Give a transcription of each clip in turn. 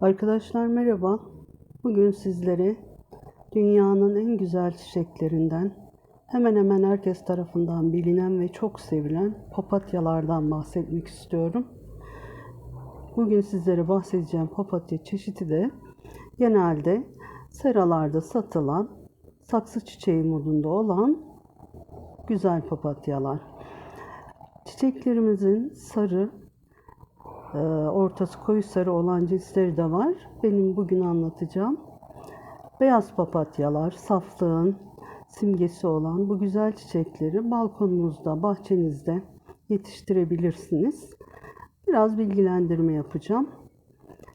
Arkadaşlar merhaba. Bugün sizlere dünyanın en güzel çiçeklerinden, hemen hemen herkes tarafından bilinen ve çok sevilen papatyalardan bahsetmek istiyorum. Bugün sizlere bahsedeceğim papatya çeşidi de genelde seralarda satılan saksı çiçeği modunda olan güzel papatyalar. Çiçeklerimizin sarı, ortası koyu sarı olan cinsleri de var. Benim bugün anlatacağım. Beyaz papatyalar, saflığın simgesi olan bu güzel çiçekleri balkonunuzda, bahçenizde yetiştirebilirsiniz. Biraz bilgilendirme yapacağım.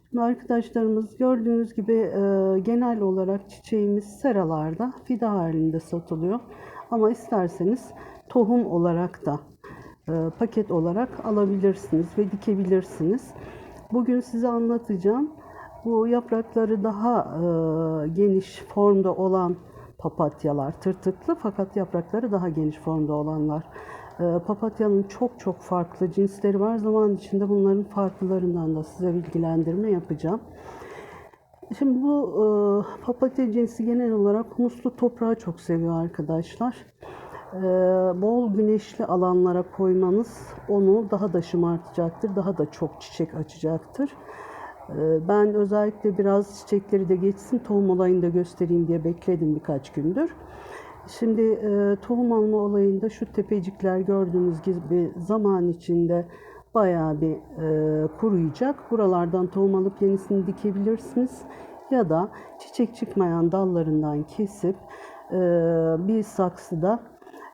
Şimdi arkadaşlarımız gördüğünüz gibi e, genel olarak çiçeğimiz seralarda fida halinde satılıyor. Ama isterseniz tohum olarak da paket olarak alabilirsiniz ve dikebilirsiniz. Bugün size anlatacağım. Bu yaprakları daha e, geniş formda olan papatyalar, tırtıklı fakat yaprakları daha geniş formda olanlar. E, papatyanın çok çok farklı cinsleri var. Zaman içinde bunların farklılarından da size bilgilendirme yapacağım. Şimdi bu e, papatya cinsi genel olarak humuslu toprağı çok seviyor arkadaşlar. Ee, bol güneşli alanlara koymanız onu daha da şımartacaktır, daha da çok çiçek açacaktır. Ee, ben özellikle biraz çiçekleri de geçsin, tohum olayını da göstereyim diye bekledim birkaç gündür. Şimdi e, tohum alma olayında şu tepecikler gördüğünüz gibi zaman içinde bayağı bir e, kuruyacak. Buralardan tohum alıp yenisini dikebilirsiniz. Ya da çiçek çıkmayan dallarından kesip e, bir saksıda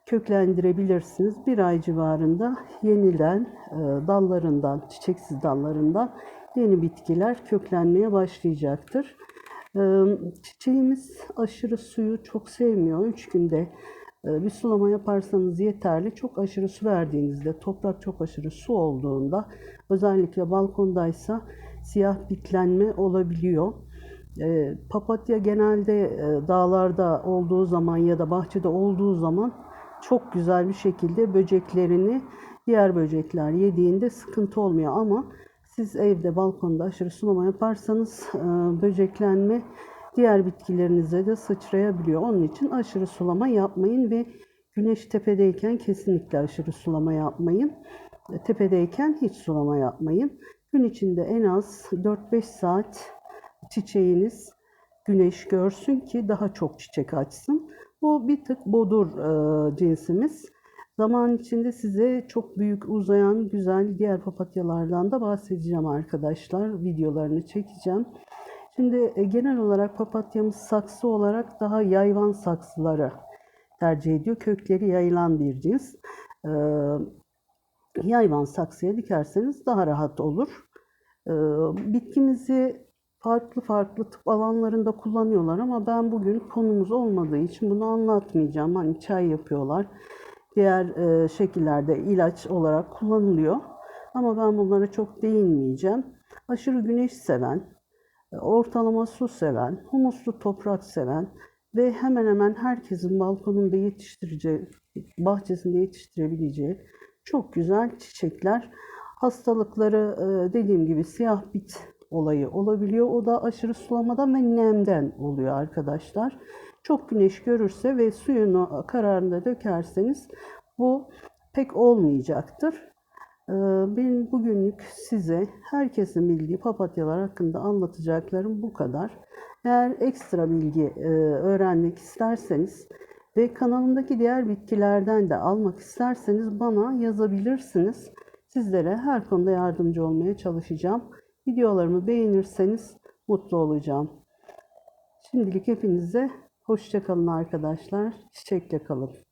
köklendirebilirsiniz. Bir ay civarında yeniden e, dallarından, çiçeksiz dallarından yeni bitkiler köklenmeye başlayacaktır. E, çiçeğimiz aşırı suyu çok sevmiyor. Üç günde e, bir sulama yaparsanız yeterli. Çok aşırı su verdiğinizde, toprak çok aşırı su olduğunda, özellikle balkondaysa siyah bitlenme olabiliyor. Papatya genelde dağlarda olduğu zaman ya da bahçede olduğu zaman çok güzel bir şekilde böceklerini diğer böcekler yediğinde sıkıntı olmuyor ama siz evde balkonda aşırı sulama yaparsanız e, böceklenme diğer bitkilerinize de sıçrayabiliyor. Onun için aşırı sulama yapmayın ve güneş tepedeyken kesinlikle aşırı sulama yapmayın. E, tepedeyken hiç sulama yapmayın. Gün içinde en az 4-5 saat çiçeğiniz güneş görsün ki daha çok çiçek açsın. Bu bir tık bodur e, cinsimiz. Zaman içinde size çok büyük uzayan güzel diğer papatyalardan da bahsedeceğim arkadaşlar. Videolarını çekeceğim. Şimdi e, genel olarak papatyamız saksı olarak daha yayvan saksıları tercih ediyor. Kökleri yayılan bir cins. E, yayvan saksıya dikerseniz daha rahat olur. E, bitkimizi farklı farklı tıp alanlarında kullanıyorlar ama ben bugün konumuz olmadığı için bunu anlatmayacağım. Hani çay yapıyorlar. Diğer e, şekillerde ilaç olarak kullanılıyor. Ama ben bunlara çok değinmeyeceğim. Aşırı güneş seven, e, ortalama su seven, humuslu toprak seven ve hemen hemen herkesin balkonunda yetiştireceği, bahçesinde yetiştirebileceği çok güzel çiçekler. Hastalıkları e, dediğim gibi siyah bit olayı olabiliyor. O da aşırı sulamadan ve nemden oluyor arkadaşlar. Çok güneş görürse ve suyunu kararında dökerseniz bu pek olmayacaktır. Ee, benim bugünlük size herkesin bildiği papatyalar hakkında anlatacaklarım bu kadar. Eğer ekstra bilgi e, öğrenmek isterseniz ve kanalımdaki diğer bitkilerden de almak isterseniz bana yazabilirsiniz. Sizlere her konuda yardımcı olmaya çalışacağım. Videolarımı beğenirseniz mutlu olacağım. Şimdilik hepinize hoşçakalın arkadaşlar. Çiçekle kalın.